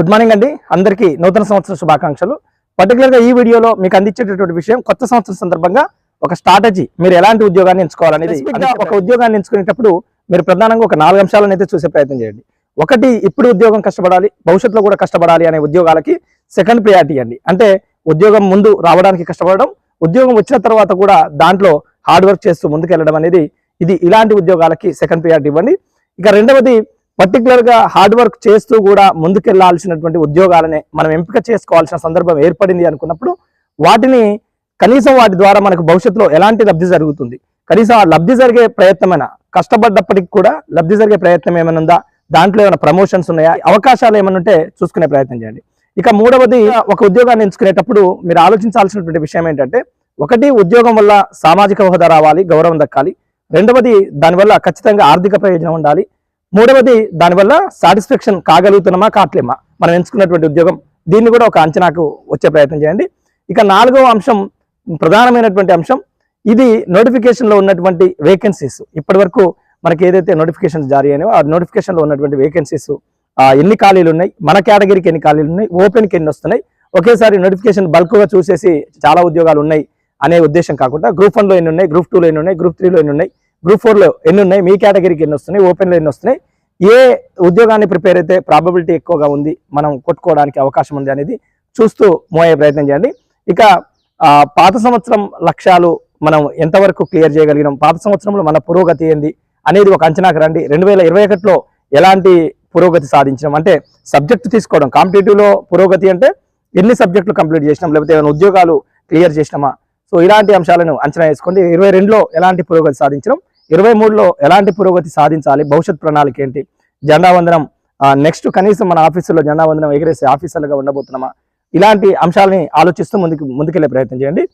Good morning అండి. అందరికీ నూతన సంవత్సర శుభాకాంక్షలు. పర్టికులర్గా ఈ వీడియోలో మీకు అందించేటటువంటి విషయం కొత్త సంవత్సరం సందర్భంగా ఒక స్ట్రాటజీ మీరు ఎలాంటి ఉద్యోగాన్ని ఎంచుకోవాలనేది. ఒక ఉద్యోగాన్ని ఎంచుకునేటప్పుడు మీరు ప్రధానంగా ఒక నాలుగు అంశాలను అయితే చూసే ప్రయత్నం చేయండి. ఒకటి ఇప్పుడు ఉద్యోగం కష్టపడాలి భవిష్యత్తులో కూడా కష్టపడాలి అనే ఉద్యోగాలకి సెకండ్ ప్రియారిటీ అండి. అంటే ఉద్యోగం ముందు రావడానికి కష్టపడడం ఉద్యోగం వచ్చిన తర్వాత కూడా దాంట్లో హార్డ్ వర్క్ చేస్తూ ముందుకెళ్ళడం అనేది ఇది ఇలాంటి ఉద్యోగాలకి సెకండ్ ప్రియారిటీ ఇవ్వండి. ఇక రెండవది పర్టికులర్గా హార్డ్ వర్క్ చేస్తూ కూడా ముందుకెళ్ళాల్సినటువంటి ఉద్యోగాలనే మనం ఎంపిక చేసుకోవాల్సిన సందర్భం ఏర్పడింది అనుకున్నప్పుడు వాటిని కనీసం వాటి ద్వారా మనకు భవిష్యత్తులో ఎలాంటి లబ్ధి జరుగుతుంది? కనీసం ఆ లబ్ధి జరిగే ప్రయత్నమైనా? కష్టపడ్డప్పటికి కూడా లబ్ధి జరిగే ప్రయత్నం ఏమైనా ఉందా? దాంట్లో ఏమైనా ప్రమోషన్స్ ఉన్నాయా? అవకాశాలు ఏమైనా ఉంటే చూసుకునే ప్రయత్నం చేయండి. ఇక మూడవది ఒక ఉద్యోగాన్ని ఎంచుకునేటప్పుడు మీరు ఆలోచించాల్సినటువంటి విషయం ఏంటంటే ఒకటి ఉద్యోగం వల్ల సామాజిక హోదా రావాలి గౌరవం దక్కాలి. రెండవది దానివల్ల ఖచ్చితంగా ఆర్థిక ప్రయోజనం ఉండాలి. మూడవది దానివల్ల సాటిస్ఫాక్షన్ కాగలుగుతున్నామా కావట్లేమా మనం ఎంచుకున్నటువంటి ఉద్యోగం. దీన్ని కూడా ఒక అంచనాకు వచ్చే ప్రయత్నం చేయండి. ఇక నాలుగవ అంశం ప్రధానమైనటువంటి అంశం ఇది నోటిఫికేషన్లో ఉన్నటువంటి వేకెన్సీస్ ఇప్పటి వరకు మనకి ఏదైతే నోటిఫికేషన్స్ జారీ అయినాయో ఆ నోటిఫికేషన్లో ఉన్నటువంటి వేకెన్సీస్ ఎన్ని ఖాళీలు ఉన్నాయి? మన కేటగిరీకి ఎన్ని ఖాళీలు ఉన్నాయి? ఓపెన్కి ఎన్ని వస్తున్నాయి? ఒకేసారి నోటిఫికేషన్ బల్క్గా చూసేసి చాలా ఉద్యోగాలు ఉన్నాయి అనే ఉద్దేశం కాకుండా గ్రూప్ వన్లో ఎన్ని ఉన్నాయి? గ్రూప్ టూలో ఎన్ని ఉన్నాయి? గ్రూప్ త్రీలో ఎన్ని ఉన్నాయి? గ్రూప్ ఫోర్లో ఎన్ని ఉన్నాయి? మీ కేటగిరీకి ఎన్ని వస్తున్నాయి? ఓపెన్లో ఎన్ని వస్తున్నాయి? ఏ ఉద్యోగాన్ని ప్రిపేర్ అయితే ప్రాబబిలిటీ ఎక్కువగా ఉంది మనం కొట్టుకోవడానికి అవకాశం ఉంది అనేది చూస్తూ మోయే ప్రయత్నం చేయండి. ఇక పాత సంవత్సరం లక్ష్యాలు మనం ఎంతవరకు క్లియర్ చేయగలిగినాం? పాత సంవత్సరంలో మన పురోగతి ఏంది అనేది ఒక అంచనాకు రండి. రెండు వేల ఇరవై ఒకటిలో ఎలాంటి పురోగతి సాధించినాం? అంటే సబ్జెక్టు తీసుకోవడం కాంపిటేటివ్లో పురోగతి అంటే ఎన్ని సబ్జెక్టులు కంప్లీట్ చేసినాం? లేకపోతే ఏమైనా ఉద్యోగాలు క్లియర్ చేసినామా? సో ఇలాంటి అంశాలను అంచనా వేసుకోండి. ఇరవై రెండులో ఎలాంటి పురోగతి సాధించడం ఇరవై మూడులో ఎలాంటి పురోగతి సాధించాలి? భవిష్యత్ ప్రణాళిక ఏంటి? జెండా వందనం నెక్స్ట్ కనీసం మన ఆఫీసులో జెండా వందనం ఎగిరేసే ఆఫీసర్లుగా ఉండబోతున్నామా? ఇలాంటి అంశాలని ఆలోచిస్తూ ముందుకు ముందుకెళ్ళే ప్రయత్నం చేయండి.